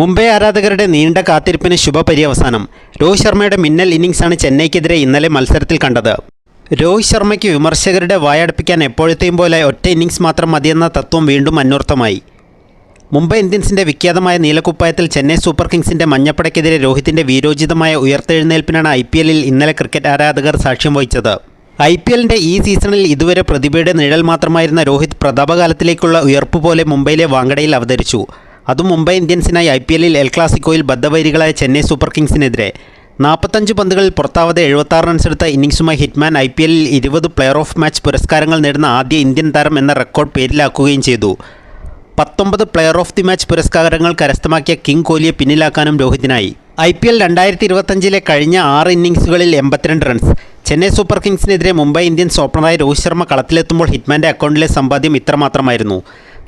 മുംബൈ ആരാധകരുടെ നീണ്ട കാത്തിരിപ്പിന് ശുഭപര്യവസാനം. രോഹിത് ശർമ്മയുടെ മിന്നൽ ഇന്നിംഗ്സാണ് ചെന്നൈക്കെതിരെ ഇന്നലെ മത്സരത്തിൽ കണ്ടത്. രോഹിത് ശർമ്മയ്ക്ക് വിമർശകരുടെ വായടപ്പിക്കാൻ എപ്പോഴത്തെയും പോലെ ഒറ്റ ഇന്നിംഗ്സ് മാത്രം മതിയെന്ന തത്വം വീണ്ടും അന്വർത്ഥമായി. മുംബൈ ഇന്ത്യൻസിന്റെ വിഖ്യാതമായ നീലക്കുപ്പായത്തിൽ ചെന്നൈ സൂപ്പർ കിങ്സിന്റെ മഞ്ഞപ്പടയ്ക്കെതിരെ രോഹിത്തിന്റെ വീരോചിതമായ ഉയർത്തെഴുന്നേൽപ്പിനാണ് ഐ പി എല്ലിൽ ഇന്നലെ ക്രിക്കറ്റ് ആരാധകർ സാക്ഷ്യം വഹിച്ചത്. ഐ പി എല്ലിന്റെ ഈ സീസണിൽ ഇതുവരെ പ്രതിഭയുടെ നിഴൽ മാത്രമായിരുന്ന രോഹിത് പ്രതാപകാലത്തിലേക്കുള്ള ഉയർപ്പ് പോലെ മുംബൈയിലെ വാങ്കടയിൽ അവതരിച്ചു. അതും മുംബൈ ഇന്ത്യൻസിനായി ഐ പി എല്ലിൽ എൽ ക്ലാസിക്കോയിൽ ബദ്ധവൈരികളായ ചെന്നൈ സൂപ്പർ കിങ്സിനെതിരെ. നാൽപ്പത്തഞ്ച് പന്തുകളിൽ പുറത്താവാതെ എഴുപത്താറ് റൺസ് എടുത്ത ഇന്നിംഗ്സുമായി ഹിറ്റ്മാൻ ഐ പി എല്ലിൽ ഇരുപത് പ്ലെയർ ഓഫ് മാച്ച് പുരസ്കാരങ്ങൾ നേടുന്ന ആദ്യ ഇന്ത്യൻ താരം എന്ന റെക്കോർഡ് പേരിലാക്കുകയും ചെയ്തു. പത്തൊമ്പത് പ്ലെയർ ഓഫ് ദി മാച്ച് പുരസ്കാരങ്ങൾ കരസ്ഥമാക്കിയ കിങ് കോഹ്ലിയെ പിന്നിലാക്കാനും രോഹിതിനായി. ഐ പി എൽ രണ്ടായിരത്തി ഇരുപത്തഞ്ചിലെ കഴിഞ്ഞ ആറ് ഇന്നിംഗ്സുകളിൽ എൺപത്തിരണ്ട് റൺസ് ചെന്നൈ സൂപ്പർ കിങ്സിനെതിരെ മുംബൈ ഇന്ത്യൻസ് ഓപ്പണറായ രോഹിത് ശർമ്മ കളത്തിലെത്തുമ്പോൾ ഹിറ്റ്മാന്റെ അക്കൗണ്ടിലെ സമ്പാദ്യം ഇത്രമാത്രമായിരുന്നു.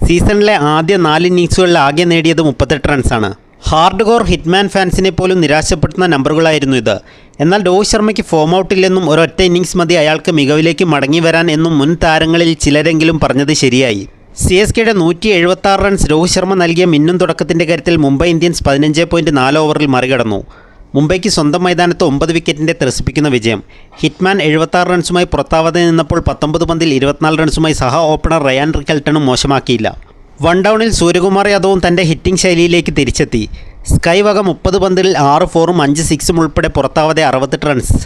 സീസണിലെ ആദ്യ നാല് ഇന്നിങ്സുകളിൽ ആകെ നേടിയത് മുപ്പത്തെട്ട് റൺസാണ്. ഹാർഡ് കോർ ഹിറ്റ്മാൻ ഫാൻസിനെ പോലും നിരാശപ്പെടുത്തുന്ന നമ്പറുകളായിരുന്നു ഇത്. എന്നാൽ രോഹിത് ശർമ്മയ്ക്ക് ഫോം ഔട്ടില്ലെന്നും ഒരൊറ്റ ഇന്നിങ്സ് മതി അയാൾക്ക് മികവിലേക്ക് മടങ്ങി വരാൻ എന്നും മുൻ താരങ്ങളിൽ ചിലരെങ്കിലും പറഞ്ഞത് ശരിയായി. സി എസ് കെയുടെ നൂറ്റി എഴുപത്തി റൺസ് രോഹിത് ശർമ്മ നൽകിയ മിന്നും തുടക്കത്തിന്റെ കാര്യത്തിൽ മുംബൈ ഇന്ത്യൻസ് പതിനഞ്ച് പോയിന്റ് നാല് ഓവറിൽ മറികടന്നു. മുംബൈക്ക് സ്വന്തം മൈതാനത്ത് ഒമ്പത് വിക്കറ്റിന്റെ ത്രസിപ്പിക്കുന്ന വിജയം. ഹിറ്റ്മാൻ എഴുപത്താറ് റൺസുമായി പുറത്താവാതെ നിന്നപ്പോൾ പത്തൊമ്പത് പന്തിൽ ഇരുപത്തിനാല് റൺസുമായി സഹ ഓപ്പണർ റയാൻ റിക്കൽട്ടണും മോശമാക്കിയില്ല. വൺ ഡൗണിൽ സൂര്യകുമാർ യാദവും തന്റെ ഹിറ്റിംഗ് ശൈലിയിലേക്ക് തിരിച്ചെത്തി. സ്കൈ വക മുപ്പത് പന്തിൽ ആറ് ഫോറും അഞ്ച് സിക്സും ഉൾപ്പെടെ പുറത്താവാതെ അറുപത്തെട്ട് റൺസ്.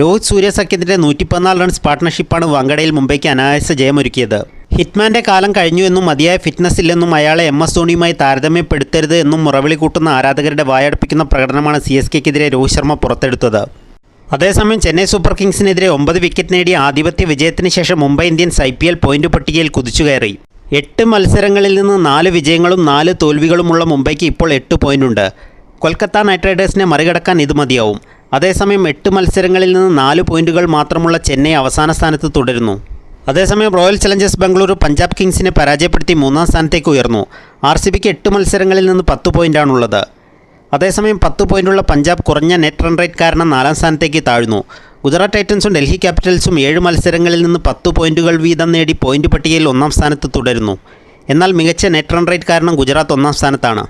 രോഹിത് സൂര്യ സഖ്യത്തിന്റെ നൂറ്റി പതിനാല് റൺസ് പാർട്ട്ണർഷിപ്പാണ് വങ്കടയിൽ മുംബൈക്ക് അനായാസ ജയമൊരുക്കിയത്. ഹിറ്റ്മാന്റെ കാലം കഴിഞ്ഞു എന്നും മതിയായ ഫിറ്റ്നസ് ഇല്ലെന്നും അയാളെ എം എസ് ധോണിയുമായി താരതമ്യപ്പെടുത്തരുത് എന്നും മുറവിളി കൂട്ടുന്ന ആരാധകരുടെ വായടപ്പിക്കുന്ന പ്രകടനമാണ് സി എസ് കെക്കെതിരെ രോഹിത് ശർമ്മ പുറത്തെടുത്തത്. അതേസമയം ചെന്നൈ സൂപ്പർ കിങ്സിനെതിരെ ഒമ്പത് വിക്കറ്റ് നേടിയ ആധിപത്യ വിജയത്തിന് ശേഷം Mumbai Indians I P L point പട്ടികയിൽ കുതിച്ചുകയറി എട്ട് മത്സരങ്ങളിൽ നിന്ന് നാല് വിജയങ്ങളും നാല് തോൽവികളുമുള്ള മുംബൈക്ക് ഇപ്പോൾ എട്ട് പോയിന്റുണ്ട് കൊൽക്കത്ത നൈറ്റ് റൈഡേഴ്സിനെ മറികടക്കാൻ ഇത് മതിയാവും. അതേസമയം എട്ട് മത്സരങ്ങളിൽ നിന്ന് നാല് പോയിന്റുകൾ മാത്രമുള്ള ചെന്നൈ അവസാന സ്ഥാനത്ത് തുടരുന്നു. അതേസമയം റോയൽ ചലഞ്ചേഴ്സ് ബംഗളൂരു പഞ്ചാബ് കിങ്സിനെ പരാജയപ്പെടുത്തി മൂന്നാം സ്ഥാനത്തേക്ക് ഉയർന്നു. ആർ സി ബിക്ക് എട്ട് മത്സരങ്ങളിൽ നിന്ന് പത്ത് പോയിന്റാണുള്ളത് അതേസമയം പത്ത് പോയിന്റുള്ള പഞ്ചാബ് കുറഞ്ഞ നെറ്റ് റൺ റേറ്റ് കാരണം നാലാം സ്ഥാനത്തേക്ക് താഴ്ന്നു. ഗുജറാത്ത് ടൈറ്റൻസും ഡൽഹി ക്യാപിറ്റൽസും ഏഴ് മത്സരങ്ങളിൽ നിന്ന് പത്ത് പോയിന്റുകൾ വീതം നേടി പോയിന്റ് പട്ടികയിൽ ഒന്നാം സ്ഥാനത്ത് തുടരുന്നു. എന്നാൽ മികച്ച നെറ്റ് റൺ റേറ്റ് കാരണം ഗുജറാത്ത് ഒന്നാം സ്ഥാനത്താണ്.